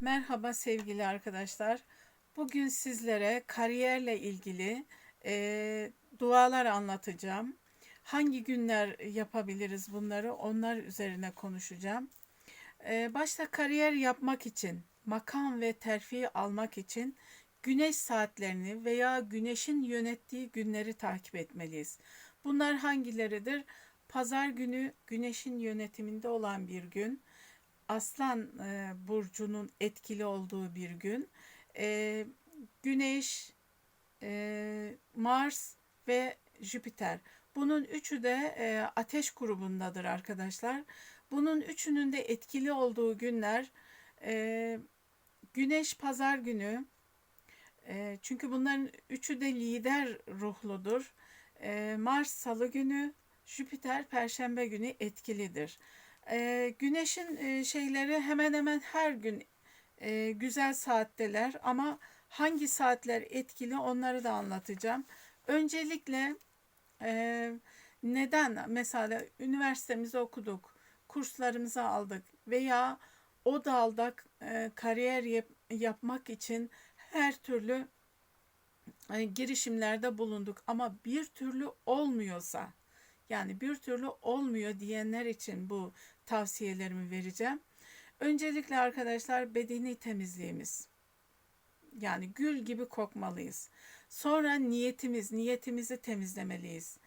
Merhaba sevgili arkadaşlar. Bugün sizlere kariyerle ilgili e, dualar anlatacağım. Hangi günler yapabiliriz bunları onlar üzerine konuşacağım. E, başta kariyer yapmak için, makam ve terfi almak için güneş saatlerini veya güneşin yönettiği günleri takip etmeliyiz. Bunlar hangileridir? Pazar günü güneşin yönetiminde olan bir gün. Aslan e, burcunun etkili olduğu bir gün. E, Güneş, e, Mars ve Jüpiter. Bunun üçü de e, ateş grubundadır arkadaşlar. Bunun üçünün de etkili olduğu günler e, Güneş pazar günü. E, çünkü bunların üçü de lider ruhludur. E, Mars salı günü, Jüpiter perşembe günü etkilidir. E, güneşin e, şeyleri hemen hemen her gün e, güzel saatteler ama hangi saatler etkili onları da anlatacağım. Öncelikle e, neden mesela üniversitemizi okuduk, kurslarımızı aldık veya o dalda e, kariyer yap, yapmak için her türlü e, girişimlerde bulunduk ama bir türlü olmuyorsa yani bir türlü olmuyor diyenler için bu tavsiyelerimi vereceğim. Öncelikle arkadaşlar bedeni temizliğimiz. Yani gül gibi kokmalıyız. Sonra niyetimiz, niyetimizi temizlemeliyiz.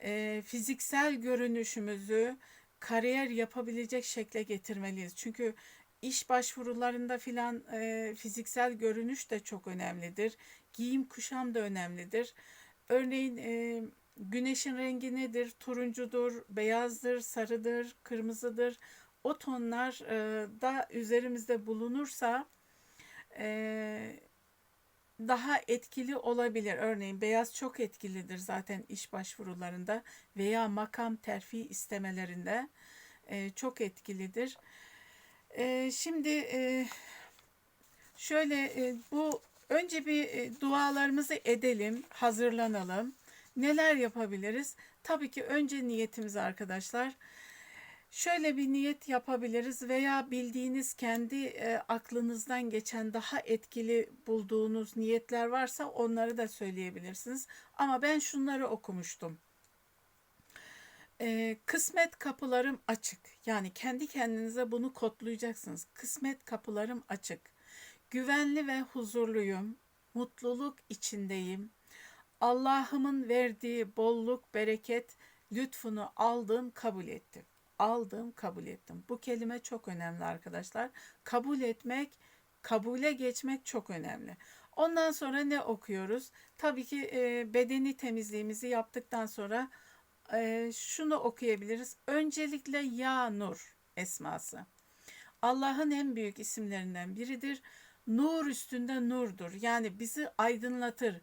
E, fiziksel görünüşümüzü kariyer yapabilecek şekle getirmeliyiz. Çünkü iş başvurularında filan e, fiziksel görünüş de çok önemlidir. Giyim kuşam da önemlidir. Örneğin e, güneşin rengi nedir? Turuncudur, beyazdır, sarıdır, kırmızıdır. O tonlar e, da üzerimizde bulunursa e, daha etkili olabilir. Örneğin beyaz çok etkilidir zaten iş başvurularında veya makam terfi istemelerinde e, çok etkilidir. E, şimdi e, şöyle e, bu önce bir e, dualarımızı edelim, hazırlanalım. Neler yapabiliriz? Tabii ki önce niyetimiz arkadaşlar. Şöyle bir niyet yapabiliriz veya bildiğiniz kendi e, aklınızdan geçen daha etkili bulduğunuz niyetler varsa onları da söyleyebilirsiniz. Ama ben şunları okumuştum. E, kısmet kapılarım açık. Yani kendi kendinize bunu kodlayacaksınız. Kısmet kapılarım açık. Güvenli ve huzurluyum. Mutluluk içindeyim. Allah'ımın verdiği bolluk, bereket, lütfunu aldım, kabul ettim. Aldım, kabul ettim. Bu kelime çok önemli arkadaşlar. Kabul etmek, kabule geçmek çok önemli. Ondan sonra ne okuyoruz? Tabii ki e, bedeni temizliğimizi yaptıktan sonra e, şunu okuyabiliriz. Öncelikle Ya Nur esması. Allah'ın en büyük isimlerinden biridir. Nur üstünde nurdur. Yani bizi aydınlatır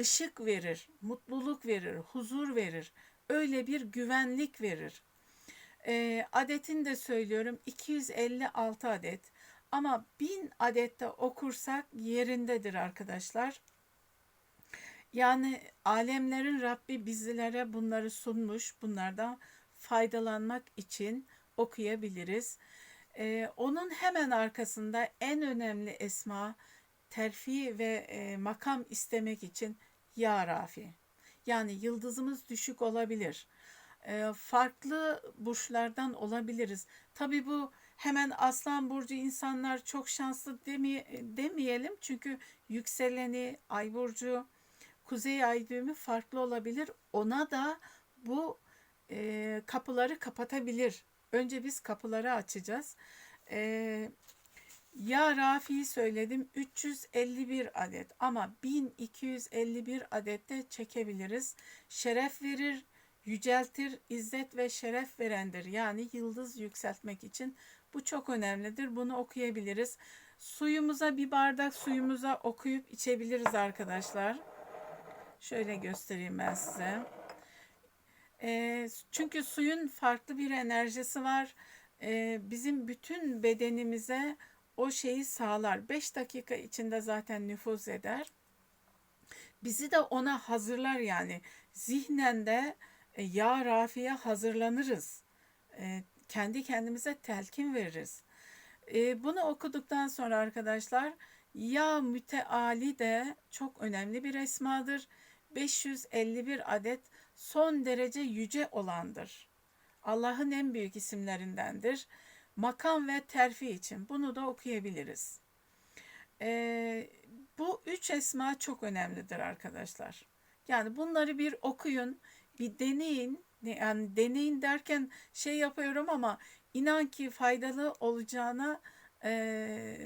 ışık verir, mutluluk verir, huzur verir. Öyle bir güvenlik verir. E, adetini de söylüyorum 256 adet ama 1000 adette okursak yerindedir arkadaşlar. Yani alemlerin Rabbi bizlere bunları sunmuş. Bunlardan faydalanmak için okuyabiliriz. Ee, onun hemen arkasında en önemli esma terfi ve e, makam istemek için Ya Rafi. Yani yıldızımız düşük olabilir. E, farklı burçlardan olabiliriz. Tabi bu hemen Aslan Burcu insanlar çok şanslı demeye, demeyelim. Çünkü yükseleni, Ay Burcu, Kuzey Ay düğümü farklı olabilir. Ona da bu e, kapıları kapatabilir. Önce biz kapıları açacağız. E, ya Rafi'yi söyledim 351 adet ama 1251 adette çekebiliriz. Şeref verir, yüceltir, izzet ve şeref verendir. Yani yıldız yükseltmek için bu çok önemlidir. Bunu okuyabiliriz. Suyumuza bir bardak suyumuza okuyup içebiliriz arkadaşlar. Şöyle göstereyim ben size. E, çünkü suyun farklı bir enerjisi var. E, bizim bütün bedenimize o şeyi sağlar. 5 dakika içinde zaten nüfuz eder. Bizi de ona hazırlar yani. Zihnen de e, ya Rafi'ye hazırlanırız. E, kendi kendimize telkin veririz. E, bunu okuduktan sonra arkadaşlar ya müteali de çok önemli bir esmadır. 551 adet son derece yüce olandır. Allah'ın en büyük isimlerindendir. Makam ve terfi için bunu da okuyabiliriz. Ee, bu üç esma çok önemlidir arkadaşlar. Yani bunları bir okuyun, bir deneyin. Yani deneyin derken şey yapıyorum ama inan ki faydalı olacağına e,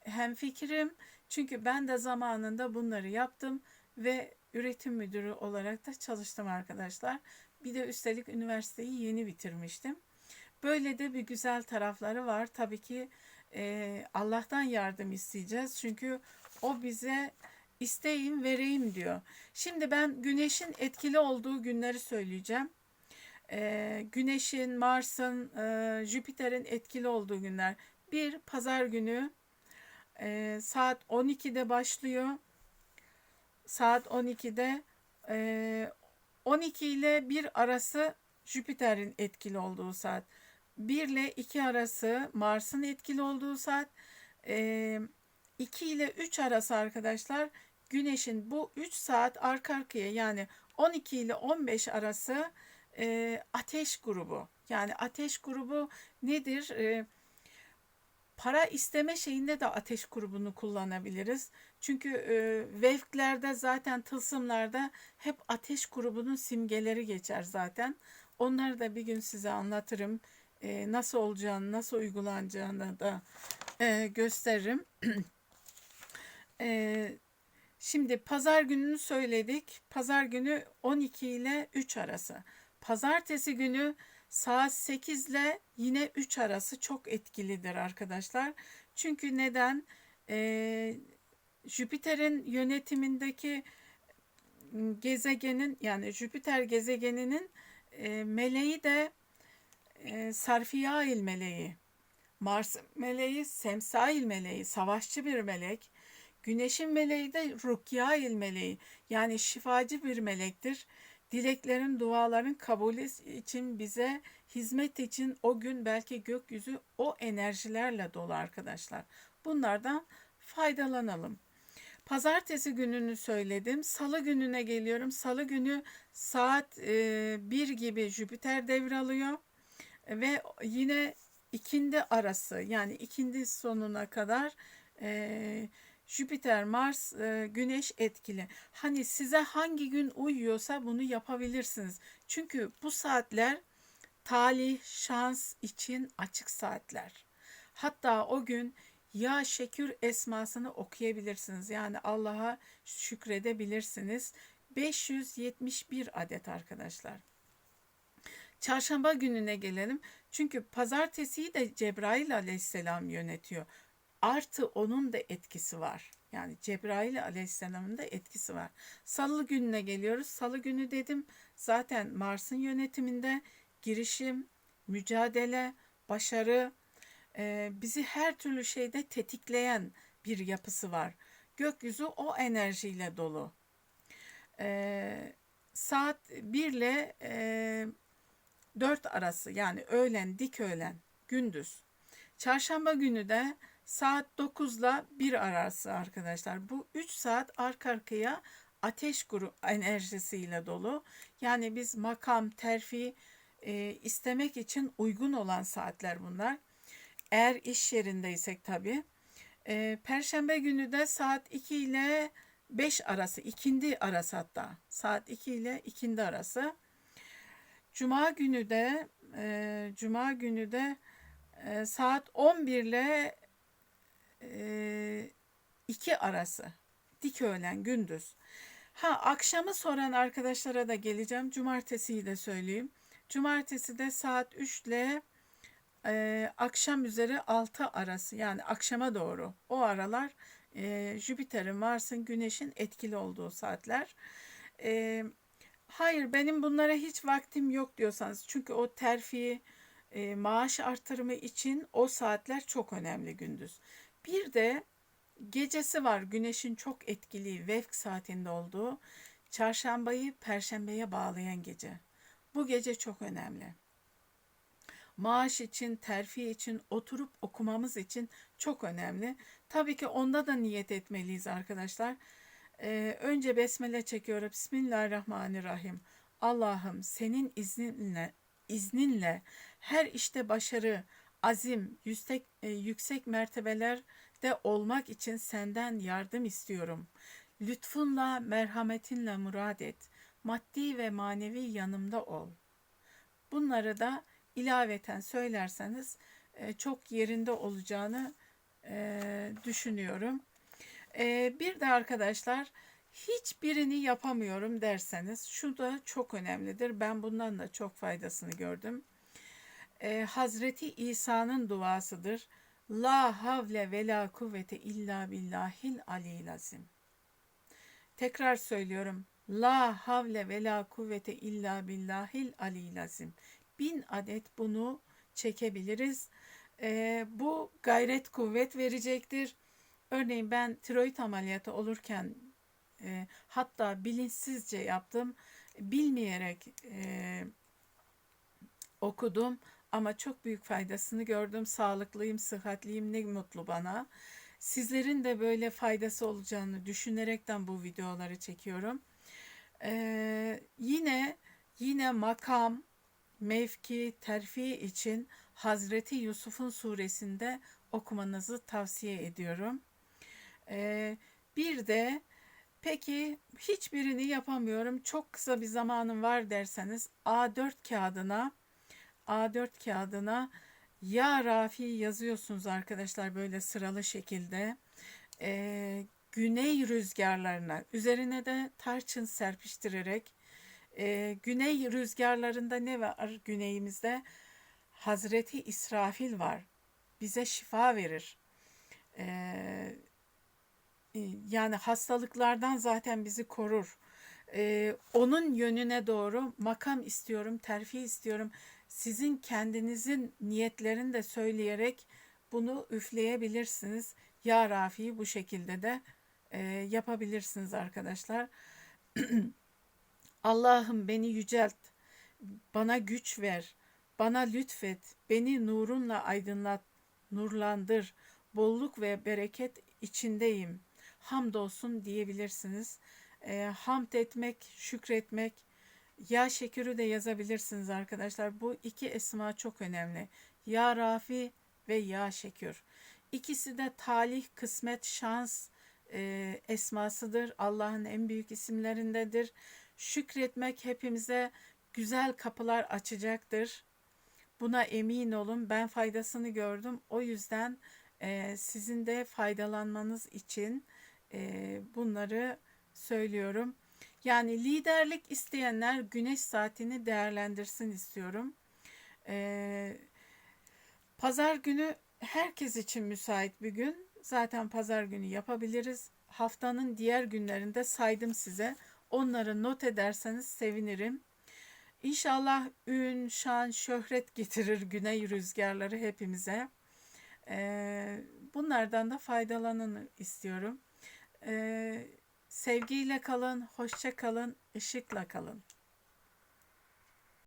hem fikrim. Çünkü ben de zamanında bunları yaptım ve üretim müdürü olarak da çalıştım arkadaşlar. Bir de üstelik üniversiteyi yeni bitirmiştim. Böyle de bir güzel tarafları var. Tabii ki e, Allah'tan yardım isteyeceğiz. Çünkü o bize isteyin vereyim diyor. Şimdi ben güneşin etkili olduğu günleri söyleyeceğim. E, güneşin, Mars'ın, e, Jüpiter'in etkili olduğu günler. Bir pazar günü e, saat 12'de başlıyor. Saat 12'de e, 12 ile 1 arası Jüpiter'in etkili olduğu saat. 1 ile 2 arası Mars'ın etkili olduğu saat. E, 2 ile 3 arası arkadaşlar Güneş'in bu 3 saat arka arkaya yani 12 ile 15 arası ateş grubu. Yani ateş grubu nedir? Para isteme şeyinde de ateş grubunu kullanabiliriz. Çünkü e, vevklerde zaten tılsımlarda hep ateş grubunun simgeleri geçer zaten. Onları da bir gün size anlatırım. E, nasıl olacağını, nasıl uygulanacağını da e, gösteririm. e, şimdi pazar gününü söyledik. Pazar günü 12 ile 3 arası. Pazartesi günü saat 8 ile yine 3 arası çok etkilidir arkadaşlar. Çünkü neden? Ee, Jüpiter'in yönetimindeki gezegenin yani Jüpiter gezegeninin e, meleği de e, Sarfiyail meleği. Mars meleği Semsail meleği, savaşçı bir melek. Güneşin meleği de Rukyail meleği yani şifacı bir melektir dileklerin, duaların kabulü için bize hizmet için o gün belki gökyüzü o enerjilerle dolu arkadaşlar. Bunlardan faydalanalım. Pazartesi gününü söyledim. Salı gününe geliyorum. Salı günü saat e, 1 gibi Jüpiter devralıyor. Ve yine ikindi arası yani ikindi sonuna kadar e, Jüpiter, Mars, e, Güneş etkili. Hani size hangi gün uyuyorsa bunu yapabilirsiniz. Çünkü bu saatler talih, şans için açık saatler. Hatta o gün ya şekür esmasını okuyabilirsiniz. Yani Allah'a şükredebilirsiniz. 571 adet arkadaşlar. Çarşamba gününe gelelim. Çünkü pazartesiyi de Cebrail aleyhisselam yönetiyor artı onun da etkisi var. Yani Cebrail aleyhisselamın da etkisi var. Salı gününe geliyoruz. Salı günü dedim zaten Mars'ın yönetiminde girişim, mücadele, başarı e, bizi her türlü şeyde tetikleyen bir yapısı var. Gökyüzü o enerjiyle dolu. E, saat 1 ile e, 4 arası yani öğlen, dik öğlen, gündüz. Çarşamba günü de saat 9 ile 1 arası arkadaşlar. Bu 3 saat arka arkaya ateş grubu enerjisiyle dolu. Yani biz makam, terfi e, istemek için uygun olan saatler bunlar. Eğer iş yerindeysek tabii. E, Perşembe günü de saat 2 ile 5 arası, ikindi arası hatta. Saat 2 ile ikindi arası. Cuma günü de e, Cuma günü de e, saat 11 ile e, iki arası. Dik öğlen gündüz. Ha akşamı soran arkadaşlara da geleceğim. Cumartesiyi de söyleyeyim. Cumartesi de saat 3 ile e, akşam üzeri 6 arası yani akşama doğru o aralar e, Jüpiter'in, Mars'ın, Güneş'in etkili olduğu saatler. E, hayır benim bunlara hiç vaktim yok diyorsanız çünkü o terfi, e, maaş artırımı için o saatler çok önemli gündüz. Bir de gecesi var güneşin çok etkili vefk saatinde olduğu çarşambayı perşembeye bağlayan gece. Bu gece çok önemli. maaş için, terfi için, oturup okumamız için çok önemli. Tabii ki onda da niyet etmeliyiz arkadaşlar. Ee, önce besmele çekiyorum. Bismillahirrahmanirrahim. Allah'ım senin izninle izninle her işte başarı, azim, yüksek, e, yüksek mertebelerde olmak için senden yardım istiyorum. Lütfunla, merhametinle murad et. Maddi ve manevi yanımda ol. Bunları da ilaveten söylerseniz e, çok yerinde olacağını e, düşünüyorum. E, bir de arkadaşlar hiçbirini yapamıyorum derseniz şu da çok önemlidir. Ben bundan da çok faydasını gördüm. E, Hazreti İsa'nın duasıdır. La havle ve la kuvvete illa billahil aliyil azim. Tekrar söylüyorum. La havle ve la kuvvete illa billahil aliyil azim. Bin adet bunu çekebiliriz. E, bu gayret kuvvet verecektir. Örneğin ben tiroid ameliyatı olurken e, hatta bilinçsizce yaptım. Bilmeyerek e, okudum ama çok büyük faydasını gördüm. Sağlıklıyım, sıhhatliyim, ne mutlu bana. Sizlerin de böyle faydası olacağını düşünerekten bu videoları çekiyorum. Ee, yine yine makam, mevki, terfi için Hazreti Yusuf'un suresinde okumanızı tavsiye ediyorum. Ee, bir de peki hiçbirini yapamıyorum çok kısa bir zamanım var derseniz A4 kağıdına A4 kağıdına ya Rafi yazıyorsunuz arkadaşlar böyle sıralı şekilde. Ee, güney rüzgarlarına üzerine de tarçın serpiştirerek e, güney rüzgarlarında ne var güneyimizde? Hazreti İsrafil var. Bize şifa verir. Ee, yani hastalıklardan zaten bizi korur. Ee, onun yönüne doğru makam istiyorum, terfi istiyorum. Sizin kendinizin niyetlerini de söyleyerek bunu üfleyebilirsiniz. Ya Rafi'yi bu şekilde de e, yapabilirsiniz arkadaşlar. Allah'ım beni yücelt, bana güç ver, bana lütfet, beni nurunla aydınlat, nurlandır, bolluk ve bereket içindeyim. Hamdolsun diyebilirsiniz. E, hamd etmek, şükretmek, ya şekürü de yazabilirsiniz arkadaşlar. Bu iki esma çok önemli. Ya Rafi ve Ya Şekür. İkisi de talih, kısmet, şans e, esmasıdır. Allah'ın en büyük isimlerindedir. Şükretmek hepimize güzel kapılar açacaktır. Buna emin olun. Ben faydasını gördüm. O yüzden e, sizin de faydalanmanız için e, bunları söylüyorum. Yani liderlik isteyenler güneş saatini değerlendirsin istiyorum. Ee, pazar günü herkes için müsait bir gün. Zaten pazar günü yapabiliriz. Haftanın diğer günlerinde saydım size. Onları not ederseniz sevinirim. İnşallah ün, şan, şöhret getirir güney rüzgarları hepimize. Bunlardan da faydalanın istiyorum. Ee, Sevgiyle kalın, hoşça kalın, ışıkla kalın.